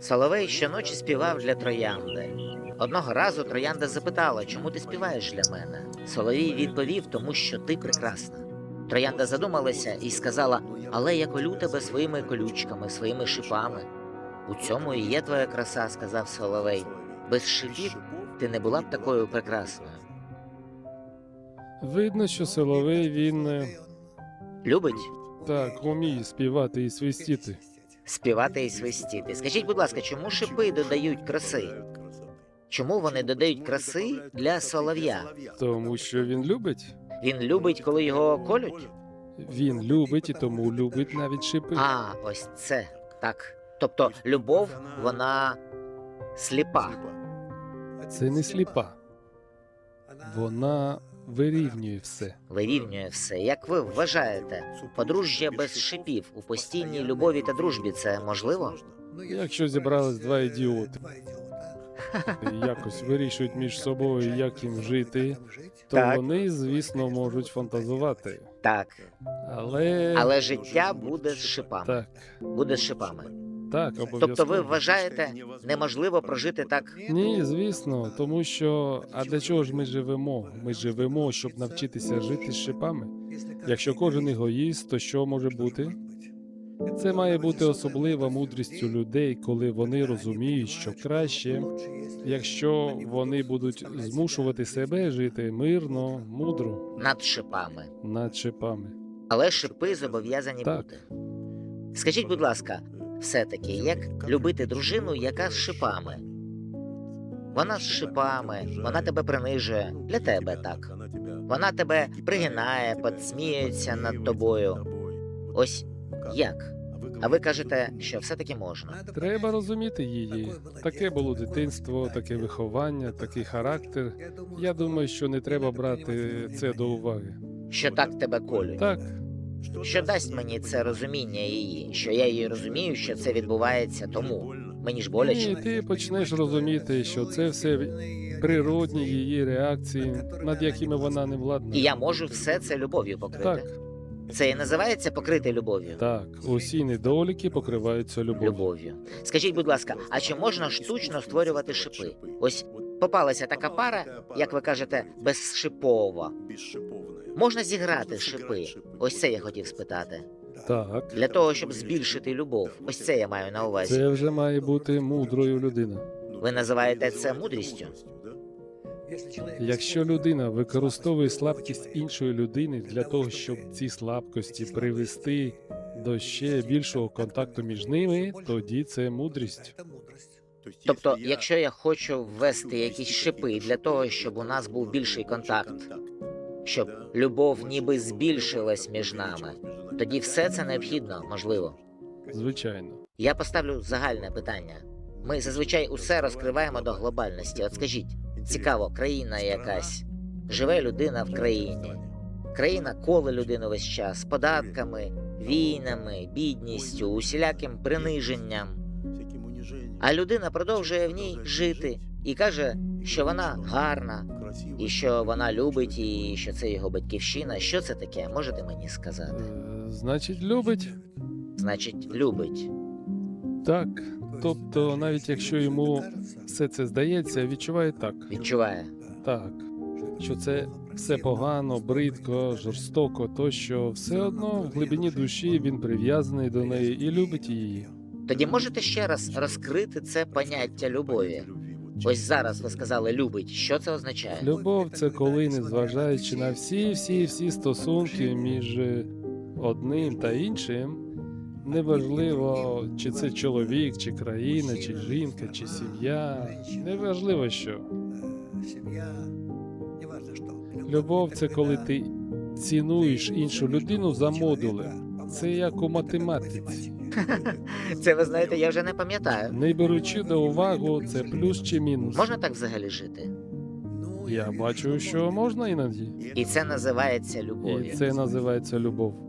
Соловей щоночі співав для троянди. Одного разу троянда запитала, чому ти співаєш для мене. Соловій відповів, тому що ти прекрасна. Троянда задумалася і сказала: Але я колю тебе своїми колючками, своїми шипами. У цьому і є твоя краса, сказав Соловей. Без шипів ти не була б такою прекрасною. Видно, що Соловей він е, Любить так уміє співати і свистіти. Співати і свистіти. Скажіть, будь ласка, чому шипи додають краси? Чому вони додають краси для солов'я? Тому що він любить. Він любить, коли його колють? Він любить і тому любить навіть шипи. А, ось це так. Тобто любов, вона сліпа. Це не сліпа. Вона вирівнює все. Вирівнює все. Як ви вважаєте, подружжя без шипів у постійній любові та дружбі це можливо? Якщо зібрались два ідіоти, якось вирішують між собою, як їм жити, то Так. вони, звісно, можуть фантазувати. Так. Але, Але життя буде з шипами. так, Буде з шипами. Так. Тобто ви вважаєте, неможливо прожити так Ні, звісно, тому що а для чого ж ми живемо? Ми живемо, щоб навчитися жити з шипами. Якщо кожен егоїст, то що може бути? Це має бути особлива мудрістю людей, коли вони розуміють, що краще, якщо вони будуть змушувати себе жити мирно, мудро, над шипами. над шипами. Але шипи зобов'язані Так. бути. Скажіть, будь ласка, все-таки, як любити дружину, яка з шипами? Вона з шипами, вона тебе принижує для тебе так. Вона тебе пригинає, підсміюється над тобою. Ось як? А ви кажете, що все-таки можна. Треба розуміти її. Таке було дитинство, таке виховання, такий характер. Я думаю, що не треба брати це до уваги. Що так тебе колють? Так, Що дасть мені це розуміння її, що я її розумію, що це відбувається тому. Мені ж Ні, боляче. ти почнеш розуміти, що це все природні її реакції, над якими вона не владна. І я можу все це любов'ю покрити. Так, Це і називається покрити любов'ю. так, усі недоліки покриваються любов'ю. Любов'ю. Скажіть, будь ласка, а чи можна штучно створювати шипи? Ось попалася така пара, як ви кажете, безшипова. Можна зіграти шипи. Ось це я хотів спитати. Так, Для того, щоб збільшити любов. Ось це я маю на увазі. це вже має бути мудрою людина. Ви називаєте це мудрістю? Якщо людина використовує слабкість іншої людини для того, щоб ці слабкості привести до ще більшого контакту між ними, тоді це мудрість. Тобто, якщо я хочу ввести якісь шипи для того, щоб у нас був більший контакт, щоб любов ніби збільшилась між нами, тоді все це необхідно, можливо. Звичайно. Я поставлю загальне питання. Ми зазвичай усе розкриваємо до глобальності. От скажіть, цікаво, країна якась живе людина в країні. Країна коле людину весь час податками, війнами, бідністю, усіляким приниженням. А людина продовжує в ній жити і каже, що вона гарна, і що вона любить, і що це його батьківщина. Що це таке? Можете мені сказати? Е, Значить, любить. Значить, любить. Так. Тобто, навіть якщо йому все це здається, відчуває так. Відчуває. Так. Що це все погано, бридко, жорстоко, тощо все одно в глибині душі він прив'язаний до неї і любить її. Тоді можете ще раз розкрити це поняття любові. Ось зараз ви сказали любить. Що це означає? Любов це коли, незважаючи на всі, всі, всі стосунки між одним та іншим, неважливо, чи це чоловік, чи країна, чи жінка, чи сім'я, неважливо що. Любов це коли ти цінуєш іншу людину за модули. Це як у математиці. Це ви знаєте, я вже не пам'ятаю. Не беручи до уваги, це плюс чи мінус. Можна так взагалі жити? Я бачу, що можна іноді. І це називається І любов'ю. це називається любов.